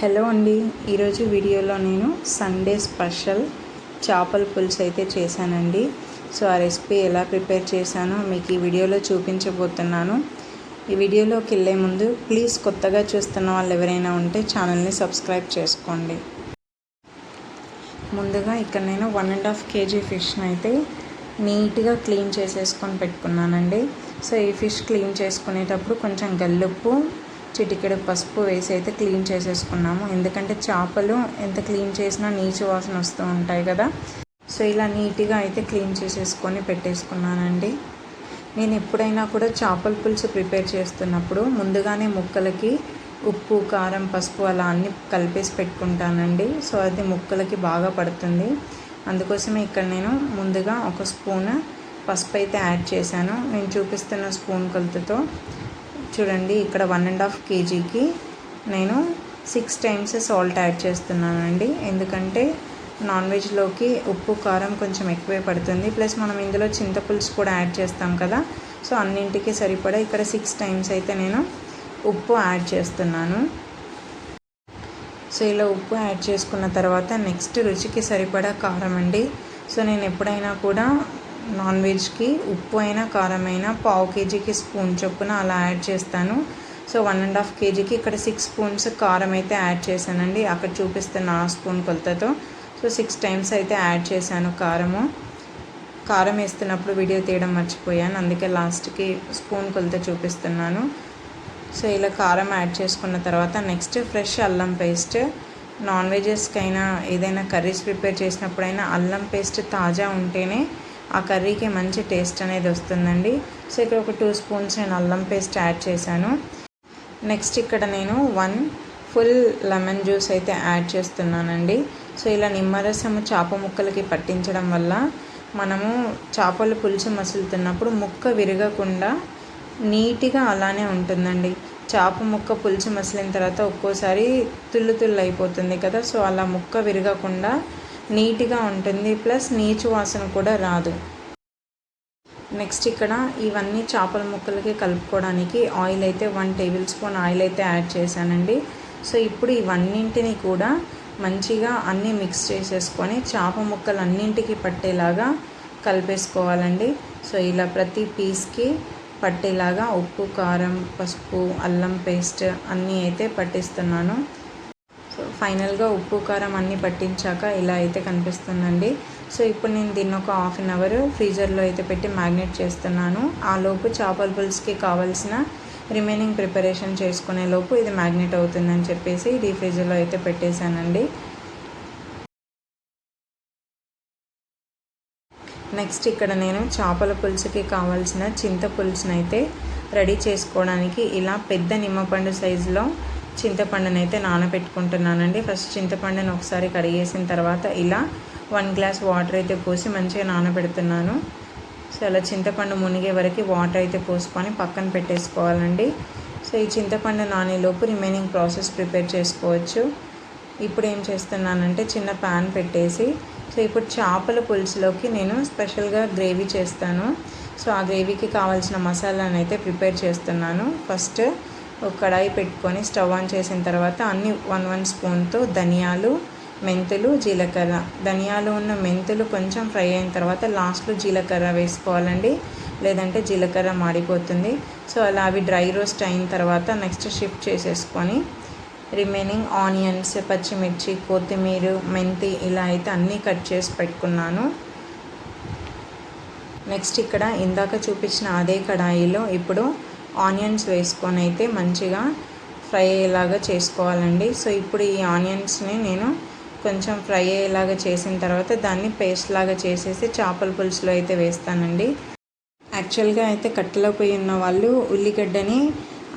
Hello అండి. ఈరోజు వీడియోలో నేను సండే స్పెషల్ చేపల పులుసు అయితే చేశానండి. సో ఆ రెసిపీ ఎలా ప్రిపేర్ చేశానో మీకు ఈ వీడియోలో చూపించబోతున్నాను. ఈ వీడియోలోకి వెళ్ళే ముందు ప్లీజ్ కొత్తగా చూస్తున్న వాళ్ళు ఎవరైనా ఉంటే ఛానల్ని సబ్స్క్రైబ్ చేసుకోండి. ముందుగా ఇక్కడ నేను వన్ అండ్ హాఫ్ కేజీ ఫిష్ని అయితే నీట్గా క్లీన్ చేసేసుకొని పెట్టుకున్నానండి. సో ఈ ఫిష్ క్లీన్ చేసుకునేటప్పుడు కొంచెం గల్లుప్పు చిటికెడు పసుపు వేసి అయితే క్లీన్ చేసేసుకున్నాము. ఎందుకంటే చేపలు ఎంత క్లీన్ చేసినా నీచు వాసన వస్తూ ఉంటాయి కదా. సో ఇలా నీట్గా అయితే క్లీన్ చేసేసుకొని పెట్టేసుకున్నానండి. నేను ఎప్పుడైనా కూడా చేపల పులుసు ప్రిపేర్ చేస్తున్నప్పుడు ముందుగానే ముక్కలకి ఉప్పు కారం పసుపు అలా అన్నీ కలిపేసి పెట్టుకుంటానండి. సో అది ముక్కలకి బాగా పడుతుంది. అందుకోసమే ఇక్కడ నేను ముందుగా ఒక స్పూన్ పసుపు అయితే యాడ్ చేశాను. నేను చూపిస్తున్న స్పూన్ కొలతతో చూడండి ఇక్కడ వన్ అండ్ హాఫ్ కేజీకి నేను సిక్స్ టైమ్స్ సాల్ట్ యాడ్ చేస్తున్నానండి. ఎందుకంటే నాన్ వెజ్లోకి ఉప్పు కారం కొంచెం ఎక్కువే పడుతుంది. ప్లస్ మనం ఇందులో చింతపులుసు కూడా యాడ్ చేస్తాం కదా. సో అన్నింటికి సరిపడా ఇక్కడ సిక్స్ టైమ్స్ అయితే నేను ఉప్పు యాడ్ చేస్తున్నాను. సో ఇలా ఉప్పు యాడ్ చేసుకున్న తర్వాత నెక్స్ట్ రుచికి సరిపడా కారం అండి. సో నేను ఎప్పుడైనా కూడా నాన్ వెజ్కి ఉప్పు అయినా కారం అయినా పావు కేజీకి స్పూన్ చొప్పున అలా యాడ్ చేస్తాను. సో వన్ అండ్ హాఫ్ కేజీకి ఇక్కడ సిక్స్ స్పూన్స్ కారం అయితే యాడ్ చేశానండి. అక్కడ చూపిస్తున్న ఆ స్పూన్ కొలతతో. సో సిక్స్ టైమ్స్ అయితే యాడ్ చేశాను కారము. కారం వేస్తున్నప్పుడు వీడియో తీయడం మర్చిపోయాను. అందుకే లాస్ట్కి స్పూన్ కొలత చూపిస్తున్నాను. సో ఇలా కారం యాడ్ చేసుకున్న తర్వాత నెక్స్ట్ ఫ్రెష్ అల్లం పేస్ట్. నాన్ వెజెస్కైనా ఏదైనా కర్రీస్ ప్రిపేర్ చేసినప్పుడైనా అల్లం పేస్ట్ తాజా ఉంటేనే ఆ కర్రీకి మంచి టేస్ట్ అనేది వస్తుందండి. సో ఇక్కడ ఒక టూ స్పూన్స్ నేను అల్లం పేస్ట్ యాడ్ చేశాను. నెక్స్ట్ ఇక్కడ నేను వన్ ఫుల్ లెమన్ జ్యూస్ అయితే యాడ్ చేస్తున్నానండి. సో ఇలా నిమ్మరసము చేప ముక్కలకి పట్టించడం వల్ల మనము చేపలు పులుసు మసులుతున్నప్పుడు ముక్క విరగకుండా నీట్గా అలానే ఉంటుందండి. చేప ముక్క పులుసు మసిలిన తర్వాత ఒక్కోసారి తుల్లు తుల్లు అయిపోతుంది కదా సో అలా ముక్క విరగకుండా నీట్గా ఉంటుంది ప్లస్ నీచు వాసన కూడా రాదు. నెక్స్ట్ ఇక్కడ ఇవన్నీ చేపల ముక్కలకి కలుపుకోవడానికి ఆయిల్ అయితే వన్ టేబుల్ స్పూన్ ఆయిల్ అయితే యాడ్ చేశానండి. సో ఇప్పుడు ఇవన్నింటినీ కూడా మంచిగా అన్నీ మిక్స్ చేసేసుకొని చేప ముక్కలు అన్నింటికి పట్టేలాగా కలిపేసుకోవాలండి. సో ఇలా ప్రతి పీస్కి పట్టేలాగా ఉప్పు కారం పసుపు అల్లం పేస్ట్ అన్నీ అయితే పట్టిస్తున్నాను. ఫైనల్గా ఉప్పు కారం అన్నీ పట్టించాక ఇలా అయితే కనిపిస్తుందండి. సో ఇప్పుడు నేను దీన్ని ఒక హాఫ్ అన్ అవర్ ఫ్రీజర్లో అయితే పెట్టి మ్యాగ్నేట్ చేస్తున్నాను. ఆ లోపు చేపల పులుసుకి కావాల్సిన రిమైనింగ్ ప్రిపరేషన్ చేసుకునే లోపు ఇది మ్యాగ్నేట్ అవుతుందని చెప్పేసి డీ ఫ్రీజర్లో అయితే పెట్టేశానండి. నెక్స్ట్ ఇక్కడ నేను చేపల పులుసుకి కావాల్సిన చింత పులుసుని అయితే రెడీ చేసుకోవడానికి ఇలా పెద్ద నిమ్మపండు సైజులో చింతపండుని అయితే నానబెట్టుకుంటున్నానండి. ఫస్ట్ చింతపండుని ఒకసారి కడిగేసిన తర్వాత ఇలా వన్ గ్లాస్ వాటర్ అయితే పోసి మంచిగా నానబెడుతున్నాను. సో అలా చింతపండు మునిగే వరకు వాటర్ అయితే పోసుకొని పక్కన పెట్టేసుకోవాలండి. సో ఈ చింతపండు నానేలోపు రిమైనింగ్ ప్రాసెస్ ప్రిపేర్ చేసుకోవచ్చు. ఇప్పుడు ఏం చేస్తున్నానంటే చిన్న ప్యాన్ పెట్టేసి సో ఇప్పుడు చేపల పులుసులోకి నేను స్పెషల్గా గ్రేవీ చేస్తాను. సో ఆ గ్రేవీకి కావాల్సిన మసాలాను అయితే ప్రిపేర్ చేస్తున్నాను. ఫస్ట్ ఒక కడాయి పెట్టుకొని స్టవ్ ఆన్ చేసిన తర్వాత అన్ని వన్ వన్ స్పూన్తో ధనియాలు మెంతులు జీలకర్ర. ధనియాలు ఉన్న మెంతులు కొంచెం ఫ్రై అయిన తర్వాత లాస్ట్లో జీలకర్ర వేసుకోవాలండి. లేదంటే జీలకర్ర మాడిపోతుంది. సో అలా అవి డ్రై రోస్ట్ అయిన తర్వాత నెక్స్ట్ షిఫ్ట్ చేసేసుకొని రిమైనింగ్ ఆనియన్స్ పచ్చిమిర్చి కొత్తిమీర మెంతి ఇలా అయితే అన్నీ కట్ చేసి పెట్టుకున్నాను. నెక్స్ట్ ఇక్కడ ఇందాక చూపించిన అదే కడాయిలో ఇప్పుడు ఆనియన్స్ వేసుకొని అయితే మంచిగా ఫ్రై అయ్యేలాగా చేసుకోవాలండి. సో ఇప్పుడు ఈ ఆనియన్స్ని నేను కొంచెం ఫ్రై అయ్యేలాగా చేసిన తర్వాత దాన్ని పేస్ట్ లాగా చేసేసి చేపల పులుసులో అయితే వేస్తానండి. యాక్చువల్గా అయితే కట్టెలో పోయి ఉన్న వాళ్ళు ఉల్లిగడ్డని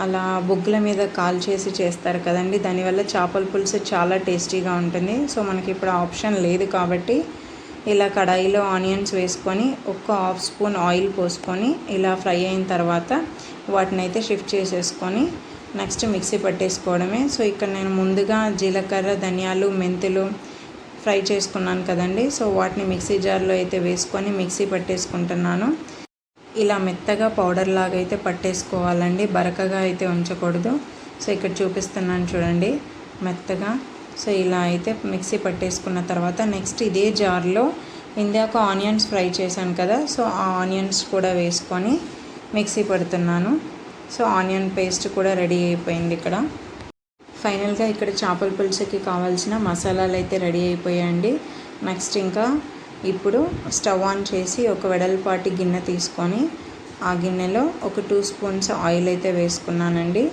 అలా బొగ్గుల మీద కాల్ చేసి చేస్తారు కదండి. దానివల్ల చేపల పులుసు చాలా టేస్టీగా ఉంటుంది. సో మనకి ఇప్పుడు ఆప్షన్ లేదు కాబట్టి ఇలా కడాయిలో ఆనియన్స్ వేసుకొని ఒక్క హాఫ్ స్పూన్ ఆయిల్ పోసుకొని ఇలా ఫ్రై అయిన తర్వాత వాటిని అయితే షిఫ్ట్ చేసేసుకొని నెక్స్ట్ మిక్సీ పట్టేసుకోవడమే. సో ఇక్కడ నేను ముందుగా జీలకర్ర ధనియాలు మెంతులు ఫ్రై చేసుకున్నాను కదండి. సో వాటిని మిక్సీ జార్లో అయితే వేసుకొని మిక్సీ పట్టేసుకుంటున్నాను. ఇలా మెత్తగా పౌడర్ లాగా అయితే పట్టేసుకోవాలండి. బరకగా అయితే ఉంచకూడదు. సో ఇక్కడ చూపిస్తున్నాను చూడండి. మెత్తగా సో ఇలా అయితే మిక్సీ పట్టేసుకున్న తర్వాత నెక్స్ట్ ఇదే జార్లో ఇందాక ఆనియన్స్ ఫ్రై చేశాను కదా సో ఆ ఆనియన్స్ కూడా వేసుకొని మిక్సీ పడుతున్నాను. సో ఆనియన్ పేస్ట్ కూడా రెడీ అయిపోయింది ఇక్కడ. ఫైనల్గా ఇక్కడ చేపల పులుసుకి కావాల్సిన మసాలాలు అయితే రెడీ అయిపోయాయండి. నెక్స్ట్ ఇంకా ఇప్పుడు స్టవ్ ఆన్ చేసి ఒక వెడల్పాటి గిన్నె తీసుకొని ఆ గిన్నెలో ఒక టూ స్పూన్స్ ఆయిల్ అయితే వేసుకున్నానండి.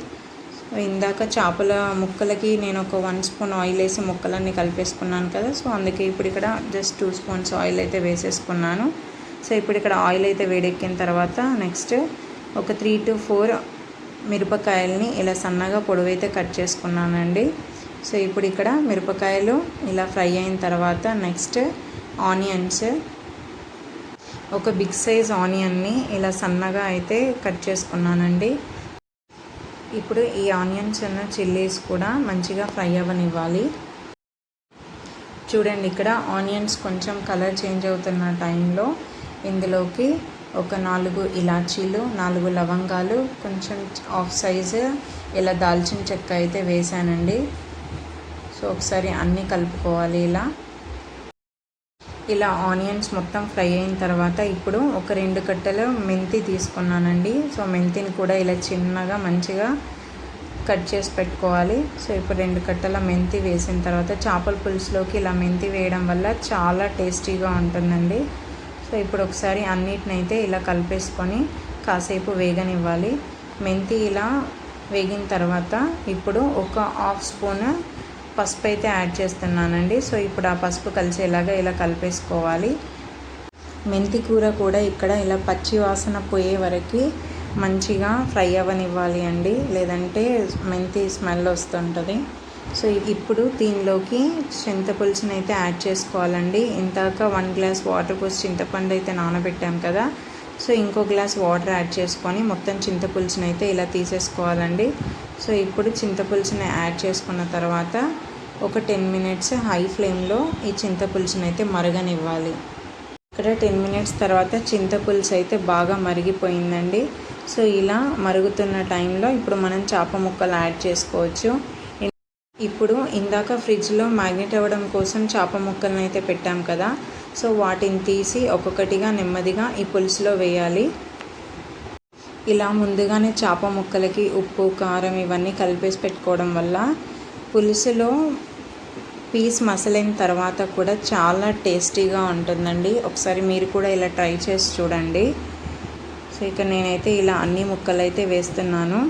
ఇందాక చేపల ముక్కలకి నేను ఒక వన్ స్పూన్ ఆయిల్ వేసి ముక్కలన్నీ కలిపేసుకున్నాను కదా సో అందుకే ఇప్పుడు ఇక్కడ జస్ట్ టూ స్పూన్స్ ఆయిల్ అయితే వేసేసుకున్నాను. సో ఇప్పుడు ఇక్కడ ఆయిల్ అయితే వేడెక్కిన తర్వాత నెక్స్ట్ ఒక త్రీ టు ఫోర్ మిరపకాయలని ఇలా సన్నగా పొడవైతే కట్ చేసుకున్నానండి. సో ఇప్పుడు ఇక్కడ మిరపకాయలు ఇలా ఫ్రై అయిన తర్వాత నెక్స్ట్ ఆనియన్స్ ఒక బిగ్ సైజ్ ఆనియన్ని ఇలా సన్నగా అయితే కట్ చేసుకున్నానండి. ఇప్పుడు ఈ ఆనియన్స్ ఉన్న చిల్లీస్ కూడా మంచిగా ఫ్రై అవ్వనివ్వాలి. చూడండి ఇక్కడ ఆనియన్స్ కొంచెం కలర్ చేంజ్ అవుతున్న టైంలో ఇందులోకి ఒక నాలుగు ఇలాచీలు నాలుగు లవంగాలు కొంచెం ఆఫ్ సైజు ఇలా దాల్చిన చెక్క అయితే వేసానండి సో ఒకసారి అన్నీ కలుపుకోవాలి ఇలా. ఇలా ఆనియన్స్ మొత్తం ఫ్రై అయిన తర్వాత ఇప్పుడు ఒక రెండు కట్టెలు మెంతి తీసుకున్నానండి. సో మెంతిని కూడా ఇలా చిన్నగా మంచిగా కట్ చేసి పెట్టుకోవాలి. సో ఇప్పుడు రెండు కట్టల మెంతి వేసిన తర్వాత చేపల పులుసులోకి ఇలా మెంతి వేయడం వల్ల చాలా టేస్టీగా ఉంటుందండి. సో ఇప్పుడు ఒకసారి అన్నిటినైతే ఇలా కలిపేసుకొని కాసేపు వేగనివ్వాలి. మెంతి ఇలా వేగిన తర్వాత ఇప్పుడు ఒక హాఫ్ స్పూన్ పసుపు అయితే యాడ్ చేస్తున్నానండి. సో ఇప్పుడు ఆ పసుపు కలిసేలాగా ఇలా కలిపేసుకోవాలి. మెంతి కూర కూడా ఇక్కడ ఇలా పచ్చి వాసన పోయే వరకు మంచిగా ఫ్రై అవ్వనివ్వాలి అండి. లేదంటే మెంతి స్మెల్ వస్తుంటుంది. సో ఇప్పుడు దీనిలోకి చింతపులుసుని అయితే యాడ్ చేసుకోవాలండి. ఇంతాక వన్ గ్లాస్ వాటర్ పోసి చింతపండు అయితే నానబెట్టాం కదా. సో ఇంకో గ్లాస్ వాటర్ యాడ్ చేసుకొని మొత్తం చింతపులుసుని అయితే ఇలా తీసేసుకోవాలండి. సో ఇప్పుడు చింతపులుసుని యాడ్ చేసుకున్న తర్వాత ఒక టెన్ మినిట్స్ హై ఫ్లేమ్లో ఈ చింతపులుసుని అయితే మరగనివ్వాలి. ఇక్కడ టెన్ మినిట్స్ తర్వాత చింతపులుసు అయితే బాగా మరిగిపోయిందండి. సో ఇలా మరుగుతున్న టైంలో ఇప్పుడు మనం చేప ముక్కలు యాడ్ చేసుకోవచ్చు. ఇప్పుడు ఇందాక ఫ్రిడ్జ్లో మ్యాగ్నెట్ అవ్వడం కోసం చేప ముక్కలను అయితే పెట్టాం కదా. సో వాటిని తీసి ఒక్కొక్కటిగా నెమ్మదిగా ఈ పులుసులో వేయాలి. ఇలా ముందుగానే చేప ముక్కలకి ఉప్పు కారం ఇవన్నీ కలిపేసి పెట్టుకోవడం వల్ల పులుసులో పీస్ మసలైన తర్వాత కూడా చాలా టేస్టీగా ఉంటుందండి. ఒకసారి మీరు కూడా ఇలా ట్రై చేసి చూడండి. సో ఇక నేనైతే ఇలా అన్ని ముక్కలు అయితే వేస్తున్నాను.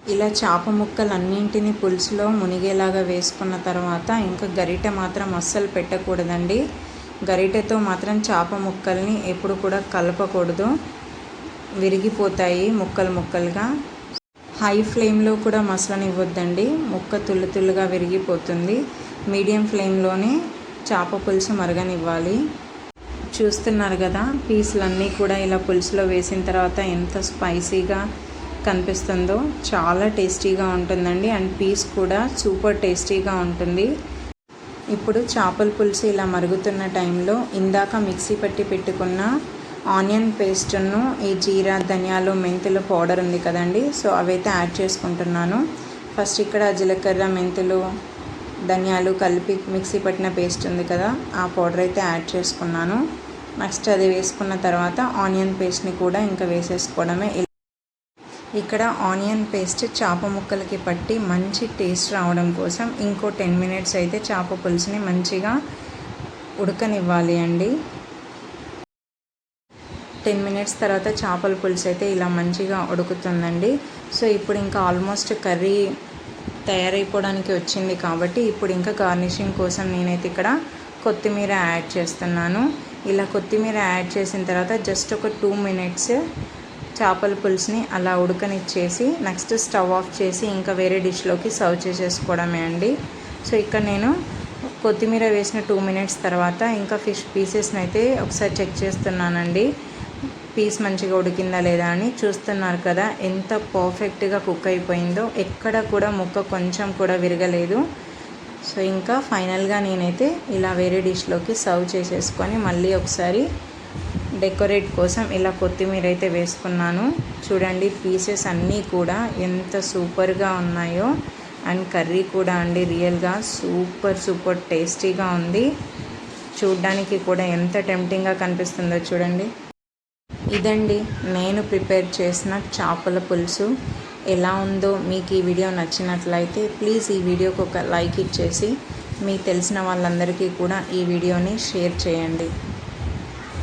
ఇలా చేప ముక్కలు అన్నింటినీ పులుసులో మునిగేలాగా వేసుకున్న తర్వాత ఇంకా గరిటె మాత్రం అస్సలు పెట్టకూడదండి. గరిటెతో మాత్రం చేప ముక్కల్ని ఎప్పుడు కూడా కలపకూడదు. విరిగిపోతాయి ముక్కలు ముక్కలుగా. హై ఫ్లేమ్లో కూడా మసలనివ్వద్దండి. ముక్క తుల్లు తుల్లుగా విరిగిపోతుంది. మీడియం ఫ్లేమ్లోనే చేప పులుసు మరగనివ్వాలి. చూస్తున్నారు కదా పీసులన్నీ కూడా ఇలా పులుసులో వేసిన తర్వాత ఎంత స్పైసీగా కనిపిస్తుందో. చాలా టేస్టీగా ఉంటుందండి. అండ్ పీస్ కూడా సూపర్ టేస్టీగా ఉంటుంది. ఇప్పుడు చేపల పులుసు ఇలా మరుగుతున్న టైంలో ఇందాక మిక్సీ పట్టి పెట్టుకున్న ఆనియన్ పేస్ట్ను ఈ జీరా ధనియాలు మెంతులు పౌడర్ ఉంది కదండి. సో అవైతే యాడ్ చేసుకుంటున్నాను. ఫస్ట్ ఇక్కడ జీలకర్ర మెంతులు ధనియాలు కలిపి మిక్సీ పట్టిన పేస్ట్ ఉంది కదా ఆ పౌడర్ అయితే యాడ్ చేసుకున్నాను. నెక్స్ట్ అది వేసుకున్న తర్వాత ఆనియన్ పేస్ట్ని కూడా ఇంకా వేసేసుకోవడమే. ఇక్కడ ఆనియన్ పేస్ట్ చేప ముక్కలకి పట్టి మంచి టేస్ట్ రావడం కోసం ఇంకో టెన్ మినిట్స్ అయితే చేప పులుసుని మంచిగా ఉడకనివ్వాలి అండి. టెన్ మినిట్స్ తర్వాత చేపల పులుసు అయితే ఇలా మంచిగా ఉడుకుతుందండి. సో ఇప్పుడు ఇంకా ఆల్మోస్ట్ కర్రీ తయారైపోవడానికి వచ్చింది కాబట్టి ఇప్పుడు ఇంకా గార్నిషింగ్ కోసం నేనైతే ఇక్కడ కొత్తిమీర యాడ్ చేస్తున్నాను. ఇలా కొత్తిమీర యాడ్ చేసిన తర్వాత జస్ట్ ఒక టూ మినిట్స్ చేపల పులుసుని అలా ఉడకనిచ్చేసి నెక్స్ట్ స్టవ్ ఆఫ్ చేసి ఇంకా వేరే డిష్లోకి సర్వ్ చేసేసుకోవడమే అండి. సో ఇక్కడ నేను కొత్తిమీర వేసిన టూ మినిట్స్ తర్వాత ఇంకా ఫిష్ పీసెస్ని అయితే ఒకసారి చెక్ చేస్తున్నానండి. పీస్ మంచిగా ఉడికిందా లేదా అని చూస్తున్నారు కదా. ఎంత పర్ఫెక్ట్గా కుక్ అయిపోయిందో. ఎక్కడ కూడా ముక్క కొంచెం కూడా విరగలేదు. సో ఇంకా ఫైనల్గా నేనైతే ఇలా వేరే డిష్లోకి సర్వ్ చేసేసుకొని మళ్ళీ ఒకసారి డెకరేట్ కోసం ఇలా కొత్తిమీర అయితే వేసుకున్నాను. చూడండి పీసెస్ అన్నీ కూడా ఎంత సూపర్గా ఉన్నాయో. అండ్ కర్రీ కూడా అండి రియల్గా సూపర్ సూపర్ టేస్టీగా ఉంది. చూడ్డానికి కూడా ఎంత టెంప్టింగ్గా కనిపిస్తుందో చూడండి. ఇదండి. నేను ప్రిపేర్ చేసిన చేపల పులుసు. ఎలా ఉందో మీకు ఈ వీడియో నచ్చినట్లయితే ప్లీజ్ ఈ వీడియోకి ఒక లైక్ ఇచ్చేసి మీకు తెలిసిన వాళ్ళందరికీ కూడా ఈ వీడియోని షేర్ చేయండి.